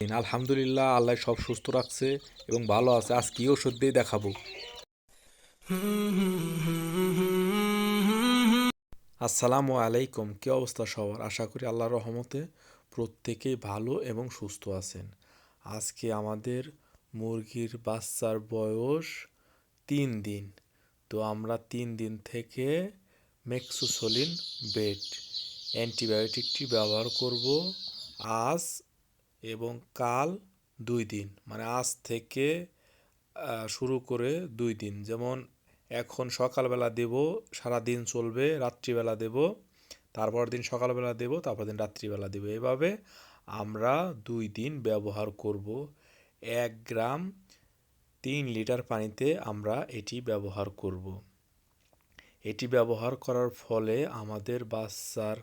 আলহামদুলিল্লাহ, আল্লাহ সব সুস্থ রাখছে এবং ভালো আছে। আজ কি ওষুধ দিয়ে দেখাবো। আসসালামু আলাইকুম, কি অবস্থা সবার? আশা করি আল্লাহর রহমতে প্রত্যেকেই ভালো এবং সুস্থ আছেন। আজকে আমাদের মুরগির বাচ্চার বয়স তিন দিন। তো আমরা তিন দিন থেকে মেক্সোসোলিন বেড অ্যান্টিবায়োটিকটি ব্যবহার করব। আজ এবং কাল দুই দিন। মানে আজ থেকে শুরু করে দুই দিন। যেমন এখন সকালবেলা দেব, সারা দিন চলবে, রাত্রিবেলা দেব, তারপর দিন সকালবেলা দেব, তারপর দিন রাত্রিবেলা দেব। এভাবে আমরা দুই দিন ব্যবহার করব। এক গ্রাম তিন লিটার পানিতে আমরা এটি ব্যবহার করব। এটি ব্যবহার করার ফলে আমাদের বাচ্চার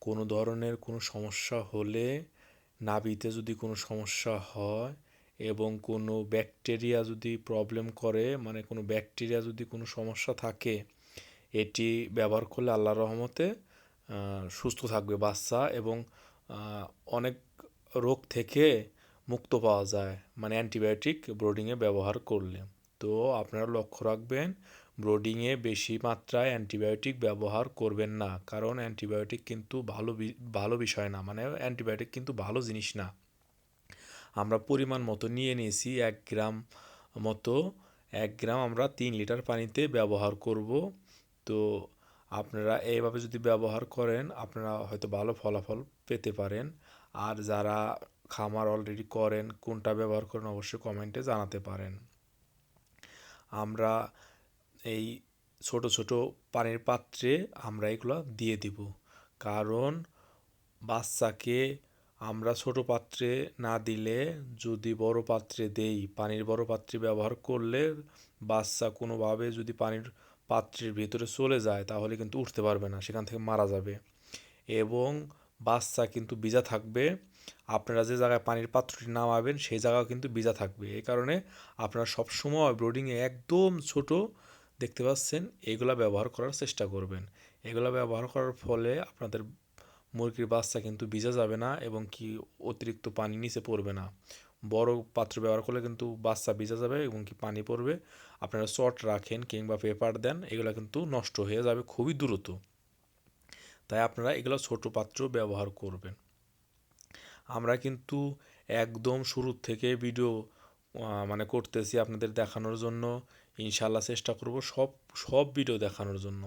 কোনো ধরনের কোনো সমস্যা হলে নাভিতে যদি কোনো সমস্যা হয় এবং কোনো ব্যাকটেরিয়া যদি প্রবলেম করে মানে কোনো ব্যাকটেরিয়া যদি কোনো সমস্যা থাকে, এটি ব্যবহার করলে আল্লাহর রহমতে সুস্থ থাকবে বাচ্চা এবং অনেক রোগ থেকে মুক্ত পাওয়া যায় মানে অ্যান্টিবায়োটিক ব্রোডিংয়ে ব্যবহার করলে। তো আপনারা লক্ষ্য রাখবেন ব্রোডিংয়ে বেশি মাত্রায় অ্যান্টিবায়োটিক ব্যবহার করবেন না। কারণ অ্যান্টিবায়োটিক কিন্তু ভালো ভালো বিষয় না। মানে অ্যান্টিবায়োটিক কিন্তু ভালো জিনিস না। আমরা পরিমাণ মতো নিয়ে নিয়েছি এক গ্রাম মতো। এক গ্রাম আমরা তিন লিটার পানিতে ব্যবহার করব। তো আপনারা এইভাবে যদি ব্যবহার করেন, আপনারা হয়তো ভালো ফলাফল পেতে পারেন। আর যারা খামার অলরেডি করেন, কোনটা ব্যবহার করেন অবশ্যই কমেন্টে জানাতে পারেন। আমরা এই ছোট ছোট পানির পাত্রে আমরা এগুলো দিয়ে দিব। কারণ বাচ্চাকে আমরা ছোট পাত্রে না দিলে যদি বড় পাত্রে দেই, পানির বড় পাত্রে ব্যবহার করলে বাচ্চা কোনোভাবে যদি পানির পাত্রের ভিতরে চলে যায়, তাহলে কিন্তু উঠতে পারবে না, সেখান থেকে মারা যাবে। এবং বাচ্চা কিন্তু ভিজা থাকবে, আপনারা যে জায়গায় পানির পাত্রটি নামাবেন, সেই জায়গাও কিন্তু ভিজা থাকবে। এই কারণে আপনারা সবসময় ব্রোডিংয়ে একদম ছোট দেখতে পাচ্ছেন, এগুলা ব্যবহার করার চেষ্টা করবেন। এগুলা ব্যবহার করার ফলে আপনাদের মুরগির বাচ্চা কিন্তু ভিজা যাবে না এবং কি অতিরিক্ত পানি নিচে পড়বে না। বড় পাত্র ব্যবহার করলে কিন্তু বাচ্চা ভিজা যাবে এবং কি পানি পড়বে। আপনারা চট রাখেন কিংবা পেপার দেন, এগুলো কিন্তু নষ্ট হয়ে যাবে খুবই দ্রুত। তাই আপনারা এগুলো ছোট পাত্র ব্যবহার করবেন। আমরা কিন্তু একদম শুরুর থেকে ভিডিও মানে করতেছি আপনাদের দেখানোর জন্য। ইনশাল্লাহ চেষ্টা করব সব সব ভিডিও দেখানোর জন্য।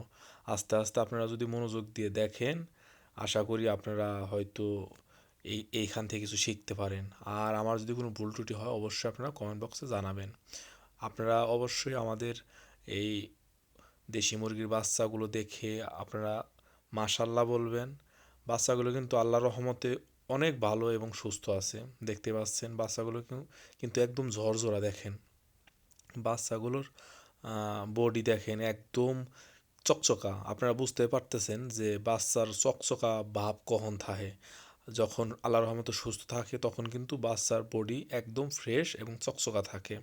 আস্তে আস্তে আপনারা যদি মনোযোগ দিয়ে দেখেন, আশা করি আপনারা হয়তো এই, এইখান থেকে কিছু শিখতে পারেন। আর আমার যদি কোনো ভুল ত্রুটি হয়, অবশ্যই আপনারা কমেন্ট বক্সে জানাবেন। আপনারা অবশ্যই আমাদের এই দেশি মুরগির বাচ্চাগুলো দেখে আপনারা মাশাল্লাহ বলবেন। বাচ্চাগুলো কিন্তু আল্লাহর রহমতে অনেক ভালো এবং সুস্থ আছে। দেখতে পাচ্ছেন, বাচ্চাগুলো কিন্তু একদম ঝরঝরা দেখেন। বাচ্চাগুলোর বডি দেখেন একদম চকচকা। আপনারা বুঝতে পারতেছেন যে বাচ্চার চকচকা ভাব কখন থাকে। যখন আল্লাহ রহমতে সুস্থ থাকে তখন কিন্তু বাচ্চার বডি একদম ফ্রেশ এবং চকচকা থাকে।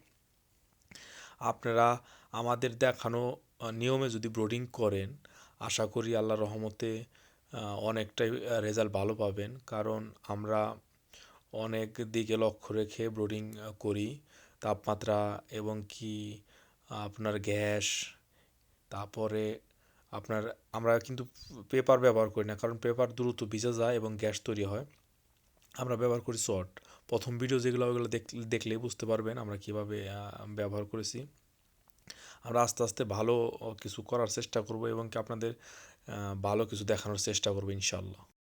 আপনারা আমাদের দেখানো নিয়মে যদি ব্রোডিং করেন, আশা করি আল্লাহ রহমতে অনেকটাই রেজাল্ট ভালো পাবেন। কারণ আমরা অনেক দিকে লক্ষ্য রেখে ব্রোডিং করি। তাপমাত্রা এবং কি আপনার গ্যাস, তারপরে আপনার, আমরা কিন্তু পেপার ব্যবহার করি না, কারণ পেপার দ্রুত ভিজে যায় এবং গ্যাস তৈরি হয়। আমরা ব্যবহার করি শর্ট প্রথম ভিডিও যেগুলো, ওগুলো দেখ- দেখলেই বুঝতে পারবেন আমরা কীভাবে ব্যবহার করেছি। আমরা আস্তে আস্তে ভালো কিছু করার চেষ্টা করব এবং কি আপনাদের ভালো কিছু দেখানোর চেষ্টা করব ইনশাল্লাহ